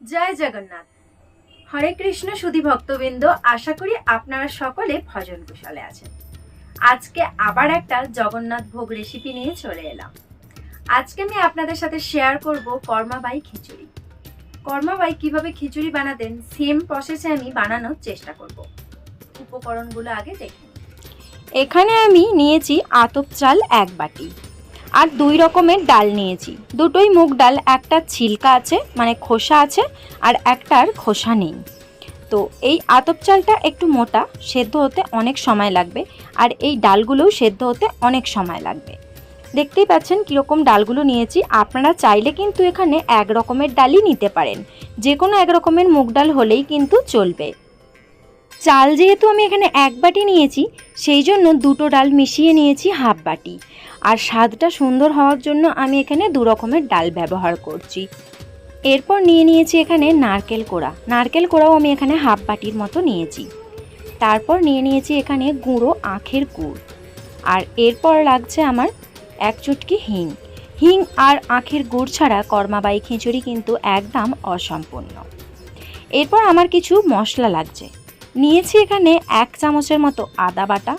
জয় জগন্নাথ। হরে কৃষ্ণ সুধী ভক্তবৃন্দ, আশা করি আপনারা সকলে ভজন কুশলে আছেন। আজকে আবার একটা জগন্নাথ ভোগ রেসিপি নিয়ে চলে এলাম। আজকে আমি আপনাদের সাথে শেয়ার করব কর্মাবাই খিচুড়ি। কর্মাবাই কীভাবে খিচুড়ি বানাতেন সেম প্রসেসে আমি বানানোর চেষ্টা করব। উপকরণগুলো আগে দেখে এখানে আমি নিয়েছি আতপ চাল এক বাটি। আর দুই রকমের ডাল নিয়েছি। দুটোই মুগ ডাল, একটা ছিলকা আছে মানে খোসা আছে, আর একটার খোসা নেই। তো এই আতপ চালটা একটু মোটা, সেদ্ধ হতে অনেক সময় লাগবে, আর এই ডালগুলোও সেদ্ধ হতে অনেক সময় লাগবে। দেখতেই পাচ্ছেন কীরকম ডালগুলো নিয়েছি। আপনারা চাইলে কিন্তু এখানে এক রকমের ডালই নিতে পারেন। যে কোনো এক রকমের মুগ ডাল হলেই কিন্তু চলবে। চাল যেহেতু আমি এখানে এক বাটি নিয়েছি, সেই জন্য দুটো ডাল মিশিয়ে নিয়েছি হাফ বাটি। আর স্বাদটা সুন্দর হওয়ার জন্য আমি এখানে দু রকমের ডাল ব্যবহার করছি। এরপর নিয়ে নিয়েছি এখানে নারকেল কোড়া। নারকেল কোড়াও আমি এখানে হাফ বাটির মতো নিয়েছি। তারপর নিয়ে নিয়েছি এখানে গুঁড়ো আখের গুড়। আর এরপর লাগছে আমার এক চুটকি হিং। হিং আর আখের গুড় ছাড়া কর্মাবাই খিচুড়ি কিন্তু একদম অসম্পূর্ণ। এরপর আমার কিছু মশলা লাগছে। নিয়েছি এখানে এক চামচের মতো আদা বাটা।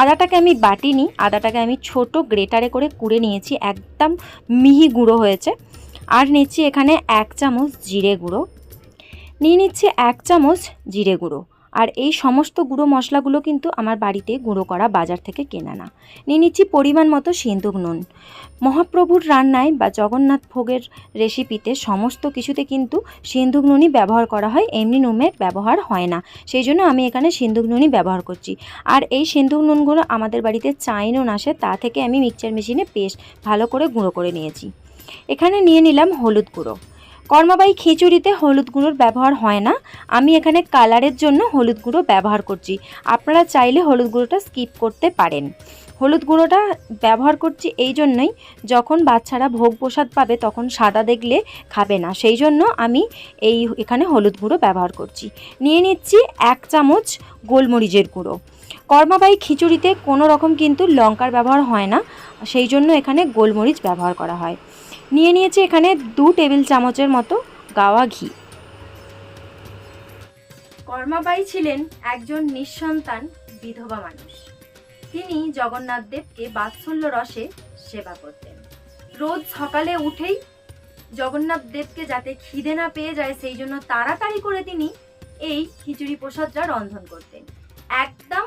আদাটাকে আমি বাটিনি, আদাটাকে আমি ছোট গ্রেটারে করে কুড়ে নিয়েছি, একদম মিহি গুঁড়ো হয়েছে। আর নিচ্ছি এখানে এক চামচ জিরে গুঁড়ো। নিয়ে নিচ্ছি এক চামচ জিরে গুঁড়ো। আর এই সমস্ত গুঁড়ো মশলাগুলো কিন্তু আমার বাড়িতে গুঁড়ো করা বাজার থেকে কেনা না। নিয়ে নিচ্ছি পরিমাণ মতো সিন্দুক নুন। মহাপ্রভুর রান্নায় বা জগন্নাথ ভোগের রেসিপিতে সমস্ত কিছুতে কিন্তু সিন্দুক নুনই ব্যবহার করা হয়, এমনি নুনের ব্যবহার হয় না। সেই জন্য আমি এখানে সিন্দুক নুনই ব্যবহার করছি। আর এই সিন্দুক নুনগুলো আমাদের বাড়িতে চাই নুন আসে তা থেকে আমি মিক্সচার মেশিনে পেস্ট ভালো করে গুঁড়ো করে নিয়েছি। এখানে নিয়ে নিলাম হলুদ গুঁড়ো। কর্মাবাই খিচুড়িতে হলুদ গুঁড়োর ব্যবহার হয় না। আমি এখানে কালারের জন্য হলুদ গুঁড়ো ব্যবহার করছি। আপনারা চাইলে হলুদ গুঁড়োটা স্কিপ করতে পারেন। হলুদ গুঁড়োটা ব্যবহার করছি এই জন্যই যখন বাচ্চারা ভোগ প্রসাদ পাবে তখন সাদা দেখলে খাবে না। সেই জন্য আমি এই এখানে হলুদ গুঁড়ো ব্যবহার করছি। নিয়ে নিচ্ছি এক চামচ গোলমরিচের গুঁড়ো। কর্মাবাই খিচুড়িতে কোনো রকম কিন্তু লঙ্কার ব্যবহার হয় না। সেই জন্য এখানে গোলমরিচ ব্যবহার করা হয়। নিয়ে নিয়েছি এখানে দু টেবিল চামচের মতো গাওয়া ঘি। কর্মাবাই ছিলেন একজন নিঃসন্তান বিধবা মানুষ। তিনি জগন্নাথ দেবকে বাৎসল্য রসে সেবা করতেন। রোজ সকালে উঠেই জগন্নাথ দেবকে যাতে খিদে না পেয়ে যায়, সেই জন্য তাড়াতাড়ি করে তিনি এই খিচুড়ি প্রসাদটা রন্ধন করতেন। একদম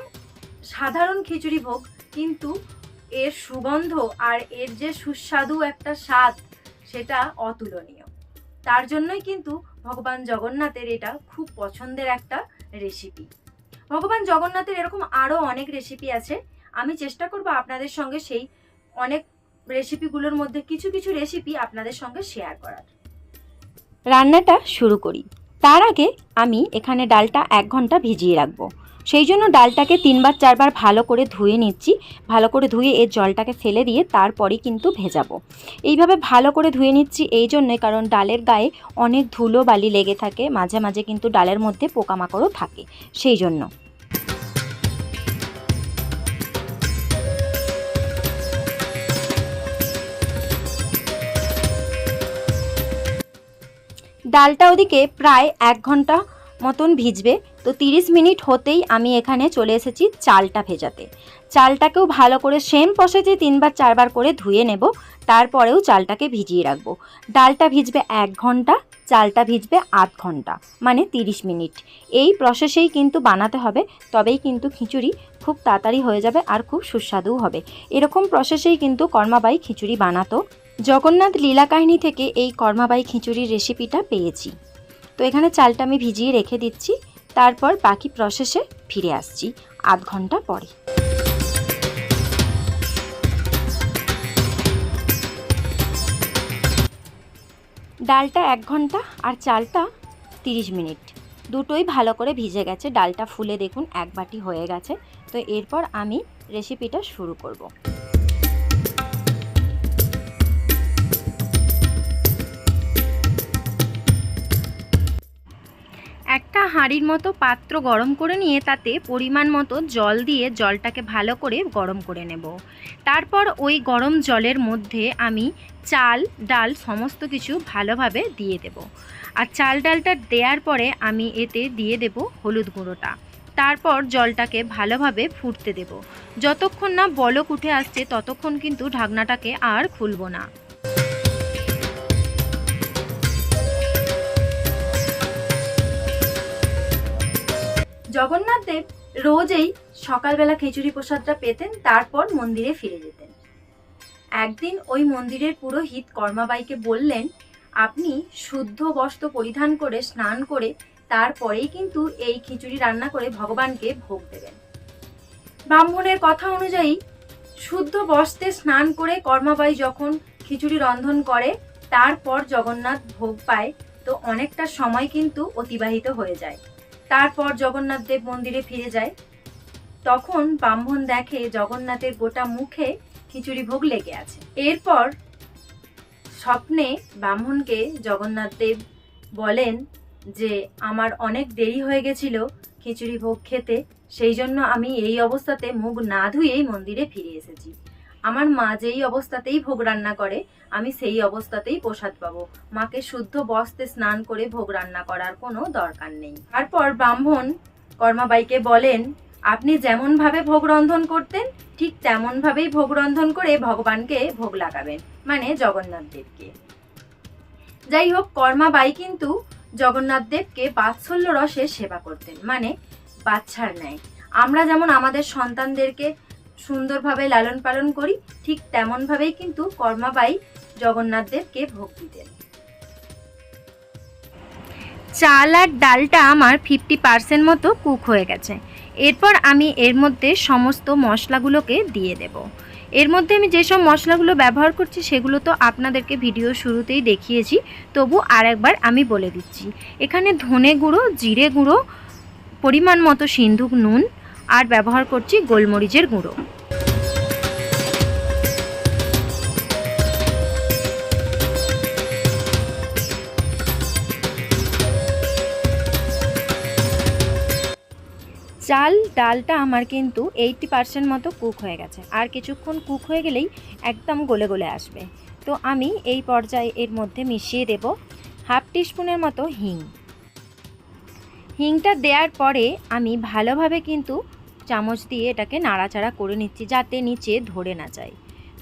সাধারণ খিচুড়ি ভোগ, কিন্তু এর সুগন্ধ আর এর যে সুস্বাদু একটা স্বাদ সেটা অতুলনীয়। তার জন্যই কিন্তু ভগবান জগন্নাথের এটা খুব পছন্দের একটা রেসিপি ভগবান জগন্নাথের এরকম আরও অনেক রেসিপি আছে। আমি চেষ্টা করব আপনাদের সঙ্গে সেই অনেক রেসিপিগুলোর মধ্যে কিছু কিছু রেসিপি আপনাদের সঙ্গে শেয়ার করার। রান্নাটা শুরু করি। তার আগে আমি এখানে ডালটা এক ঘণ্টা ভিজিয়ে রাখব। সেই জন্য ডালটাকে তিনবার, চারবার ভালো করে ধুয়ে নিচ্ছি। ভালো করে ধুয়ে এর জলটাকে ফেলে দিয়ে তারপরেই কিন্তু ভেজাবো। এইভাবে ভালো করে ধুয়ে নিচ্ছি এই জন্যই কারণ ডালের গায়ে অনেক ধুলো বালি লেগে থাকে। মাঝে মাঝে কিন্তু ডালের মধ্যে পোকামাকড়ও থাকে। সেই জন্য। ডালটা ওদিকে প্রায় এক ঘণ্টা মতন ভিজবে। তো 30 মিনিট হতেই আমি এখানে চলে এসেছি চালটা ভেজাতে। চালটাকেও ভালো করে সেম প্রসেসে তিনবার, চারবার করে ধুয়ে নেব, তারপরেও চালটাকে ভিজিয়ে রাখব। ডালটা ভিজবে এক ঘণ্টা, চালটা ভিজবে আধ ঘণ্টা মানে 30 মিনিট। এই প্রসেসেই কিন্তু বানাতে হবে, তবেই কিন্তু খিচুড়ি খুব তাড়াতাড়ি হয়ে যাবে আর খুব সুস্বাদুও হবে। এরকম প্রসেসেই কিন্তু কর্মাবাই খিচুড়ি বানাতো। জগন্নাথ লীলা কাহিনী থেকে এই কর্মাবাই খিচুড়ির রেসিপিটা পেয়েছি। তো এখানে চালটা আমি ভিজিয়ে রেখে দিচ্ছি। তারপর বাকি প্রসেসে ফিরে আসছি, আধ ঘণ্টা পরে। ডালটা এক ঘণ্টা আর চালটা তিরিশ মিনিট। দুটোই ভালো করে ভিজে গেছে। ডালটা ফুলে দেখুন, এক বাটি হয়ে গেছে। তো এরপর আমি রেসিপিটা শুরু করব। হাঁড়ির মতো পাত্র গরম করে নিয়ে তাতে পরিমাণ মতো জল দিয়ে জলটাকে ভালো করে গরম করে নেব। তারপর ওই গরম জলের মধ্যে আমি চাল, ডাল সমস্ত কিছু ভালোভাবে দিয়ে দেব। আর চাল, ডালটা দেওয়ার পরে আমি এতে দিয়ে দেব হলুদ গুঁড়োটা। তারপর জলটাকে ভালোভাবে ফুটতে দেব। যতক্ষণ না বলক উঠে আসছে, ততক্ষণ কিন্তু ঢাকনাটাকে আর খুলবো না। জগন্নাথ দেব রোজই সকালবেলা খিচুড়ি প্রসাদটা পেতেন, তারপর মন্দিরে ফিরে যেতেন। একদিন ওই মন্দিরের পুরোহিত কর্মাবাইকে বললেন, আপনি শুদ্ধ বস্ত্র পরিধান করে স্নান করে তারপরেই কিন্তু এই খিচুড়ি রান্না করে ভগবানকে ভোগ দেবেন। ব্রাহ্মণের কথা অনুযায়ী শুদ্ধ বস্ত্রে স্নান করে কর্মাবাই যখন খিচুড়ি রন্ধন করে, তারপর জগন্নাথ ভোগ পায়, তো অনেকটা সময় কিন্তু অতিবাহিত হয়ে যায়। তারপর জগন্নাথ দেব মন্দিরে ফিরে যায়। তখন ব্রাহ্মণ দেখে জগন্নাথের গোটা মুখে খিচুড়ি ভোগ লেগে আছে। এরপর স্বপ্নে ব্রাহ্মণকে জগন্নাথ দেব বলেন যে, আমার অনেক দেরি হয়ে গেছিল খিচুড়ি ভোগ খেতে, সেই জন্য আমি এই অবস্থাতে মুখ না ধুয়েই মন্দিরে ফিরে এসেছি। আমার মা যেই অবস্থাতেই ভোগ রান্না করে, আমি সেই অবস্থাতেই প্রসাদ পাবো। মাকে শুদ্ধ বস্তে স্নান করে ভোগ রান্না করার কোনো দরকার নেই। তারপর ব্রাহ্মণ কর্মাবাইকে বলেন, আপনি যেমনভাবে ভোগ রন্ধন করতেন, ঠিক তেমনভাবেই ভোগ রন্ধন করে ভগবানকে ভোগ লাগাবেন মানে জগন্নাথ দেবকে। যাই হোক, কর্মাবাই কিন্তু জগন্নাথ দেবকে বাৎসল্য রসে সেবা করতেন মানে বাচ্চার ন্যায়। আমরা যেমন আমাদের সন্তানদেরকে সুন্দরভাবে লালন পালন করি, ঠিক তেমনভাবেই কিন্তু কর্মাবাই জগন্নাথ দেবকে ভোগ দিতেন। চাল আর ডালটা আমার ফিফটি পার্সেন্ট মতো কুক হয়ে গেছে। এরপর আমি এর মধ্যে সমস্ত মশলাগুলোকে দিয়ে দেব। এর মধ্যে আমি যেসব মশলাগুলো ব্যবহার করছি, সেগুলো তো আপনাদেরকে ভিডিও শুরুতেই দেখিয়েছি, তবু আর একবার আমি বলে দিচ্ছি। এখানে ধনে গুঁড়ো, জিরে গুঁড়ো, পরিমাণ মতো সিন্ধুক, নুন আর ব্যবহার করছি গোলমরিচের গুঁড়ো। চাল, ডালটা আমার কিন্তু এইটটি পার্সেন্ট মতো কুক হয়ে গেছে। আর কিছুক্ষণ কুক হয়ে গেলেই একদম গলে গলে আসবে। তো আমি এই পর্যায়ে এর মধ্যে মিশিয়ে দেব হাফ টিস্পুনের মতো হিং। হিংটা দেওয়ার পরে আমি ভালোভাবে কিন্তু চামচ দিয়ে এটাকে নাড়াচাড়া করে নিচ্ছি যাতে নিচে ধরে না যায়।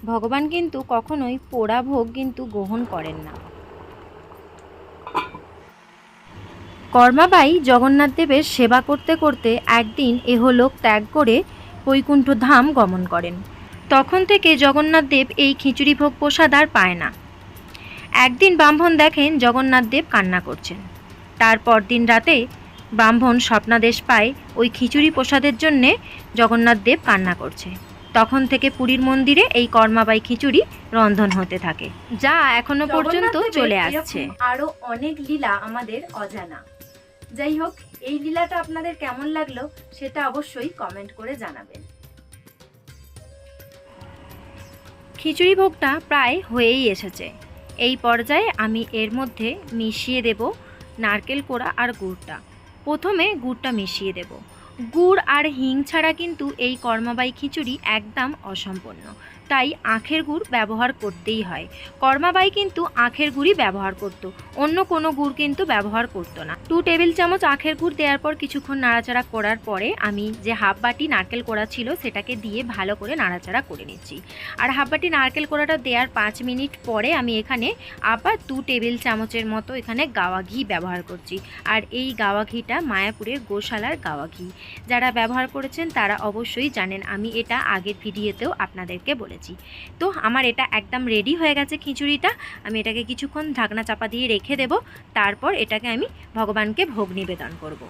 ভগবান কিন্তু কখনোই পোড়া ভোগ কিন্তু গ্রহণ করেন না। কর্মাবাই জগন্নাথ দেবের সেবা করতে করতে একদিন এহলোক ত্যাগ করে বৈকুণ্ঠ ধাম গমন করেন। তখন থেকে জগন্নাথ দেব এই খিচুড়ি ভোগ প্রসাদ আর পায় না। একদিন ব্রাহ্মণ দেখেন জগন্নাথ দেব কান্না করছেন। তারপর দিন রাতে ব্রাহ্মণ স্বপ্নাদেশ পায় ওই খিচুড়ি প্রসাদের জন্যে জগন্নাথ দেব কান্না করছে। তখন থেকে পুরীর মন্দিরে এই কর্মাবাই খিচুড়ি রন্ধন হতে থাকে। যা এখনও পর্যন্ত চলে আসছে। আরও অনেক লীলা আমাদের অজানা। যাই হোক এই লীলাটা আপনাদের কেমন লাগল সেটা অবশ্যই কমেন্ট করে জানাবেন। খিচুড়ি ভোগটা প্রায় হয়েই এসেছে। এই পর্যায়ে আমি এর মধ্যে মিশিয়ে দেব নারকেল কোড়া আর গুড়টা। প্রথমে গুড়টা মিশিয়ে দেব। গুড় আর হিং ছাড়া কিন্তু এই কর্মাবাই খিচুড়ি একদম অসম্পূর্ণ। তাই আখের গুড় ব্যবহার করতেই হয়। কর্মাবাই কিন্তু আখের গুড়ই ব্যবহার করতো। অন্য কোনো গুড় কিন্তু ব্যবহার করতো না। টু টেবিল চামচ আখের গুড় দেওয়ার পর কিছুক্ষণ নাড়াচাড়া করার পরে আমি যে হাফ বাটি নারকেল কোড়া ছিল সেটাকে দিয়ে ভালো করে নাড়াচাড়া করে নিচ্ছি। আর হাফ বাটি নারকেল কোড়াটা দেওয়ার পাঁচ মিনিট পরে আমি এখানে আবার দু টেবিল চামচের মতো এখানে গাওয়া ঘি ব্যবহার করছি। আর এই গাওয়া ঘিটা মায়াপুরের গোশালার গাওয়া ঘি। যারা ব্যবহার করেছেন তারা অবশ্যই জানেন, আমি এটা আগের ভিডিওতেও আপনাদেরকে বলেছি তো আমার এটা একদম রেডি হয়ে গেছে খিচুড়িটা। আমি এটাকে কিছুক্ষণ ঢাকনা চাপা দিয়ে রেখে দেব। তারপর এটাকে আমি ভগবানকে ভোগ নিবেদন করব।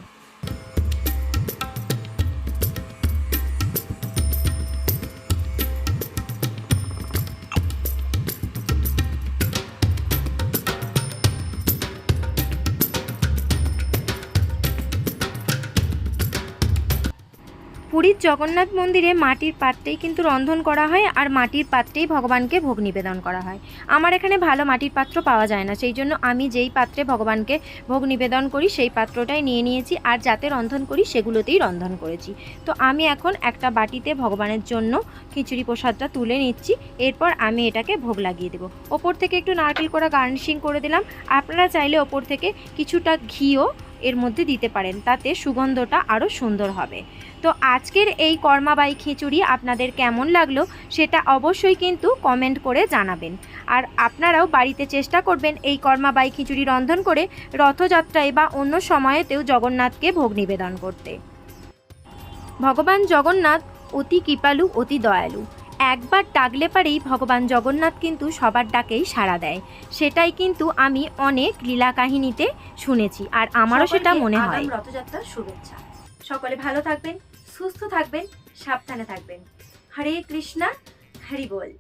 জগন্নাথ মন্দিরে মাটির পাত্রেই কিন্তু রন্ধন করা হয় আর মাটির পাত্রেই ভগবানকে ভোগ নিবেদন করা হয়। আমার এখানে ভালো মাটির পাত্র পাওয়া যায় না, সেই জন্য আমি যেই পাত্রে ভগবানকে ভোগ নিবেদন করি সেই পাত্রটাই নিয়ে নিয়েছি আর যাতে রন্ধন করি সেগুলোতেই রন্ধন করেছি। তো আমি এখন একটা বাটিতে ভগবানের জন্য খিচুড়ি প্রসাদটা তুলে নিচ্ছি, এরপর আমি এটাকে ভোগ লাগিয়ে দেবো। ওপর থেকে একটু নারকেল করা গার্নিশিং করে দিলাম। আপনারা চাইলে ওপর থেকে কিছুটা ঘিও এর মধ্যে দিতে পারেন, তাতে সুগন্ধটা আরও সুন্দর হবে। তো আজকের এই কর্মাবাই খিচুড়ি আপনাদের কেমন লাগল সেটা অবশ্যই কিন্তু কমেন্ট করে জানাবেন। আর আপনারাও বাড়িতে চেষ্টা করবেন এই কর্মাবাই খিচুড়ি রন্ধন করে রথযাত্রায় বা অন্য সময়েতেও জগন্নাথকে ভোগ নিবেদন করতে। ভগবান জগন্নাথ অতি কৃপালু, অতি দয়ালু। একবার ডাকলে পারেই ভগবান জগন্নাথ কিন্তু সবার ডাকেই সাড়া দেয়। সেটাই কিন্তু আমি অনেক লীলা কাহিনীতে শুনেছি আর আমারও সেটা মনে হয়। রথযাত্রার শুভেচ্ছা। সকলে ভালো থাকবেন সুস্থ থাকবেন সাবধানে থাকবেন। হরে কৃষ্ণা হরি বল।